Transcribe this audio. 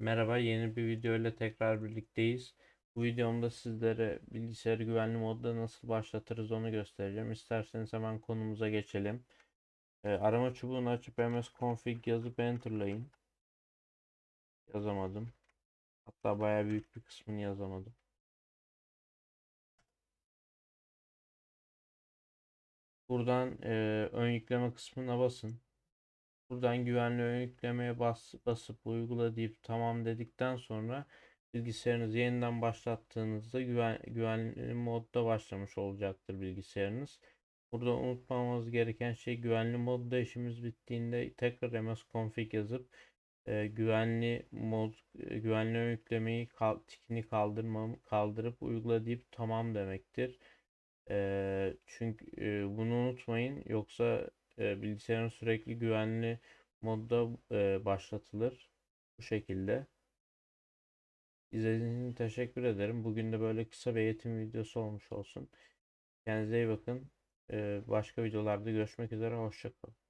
Merhaba, yeni bir video ile tekrar birlikteyiz. Bu videomda sizlere bilgisayarı güvenli modda nasıl başlatırız onu göstereceğim. İsterseniz hemen konumuza geçelim. Ee, arama çubuğunu açıp msconfig yazıp enterlayın. Yazamadım. Hatta bayağı büyük bir kısmını yazamadım. Buradan e, ön yükleme kısmına basın. Buradan güvenli yüklemeye bas, basıp uygula deyip tamam dedikten sonra bilgisayarınızı yeniden başlattığınızda güven, güvenli modda başlamış olacaktır bilgisayarınız. Burada unutmamamız gereken şey güvenli modda işimiz bittiğinde tekrar msconfig yazıp e, güvenli mod e, güvenli yüklemeyi kal, tikini kaldırmam kaldırıp uygula deyip tamam demektir. E, çünkü e, bunu unutmayın yoksa e, bilgisayarın sürekli güvenli modda e, başlatılır. Bu şekilde. İzlediğiniz için teşekkür ederim. Bugün de böyle kısa bir eğitim videosu olmuş olsun. Kendinize iyi bakın. E, başka videolarda görüşmek üzere. Hoşçakalın.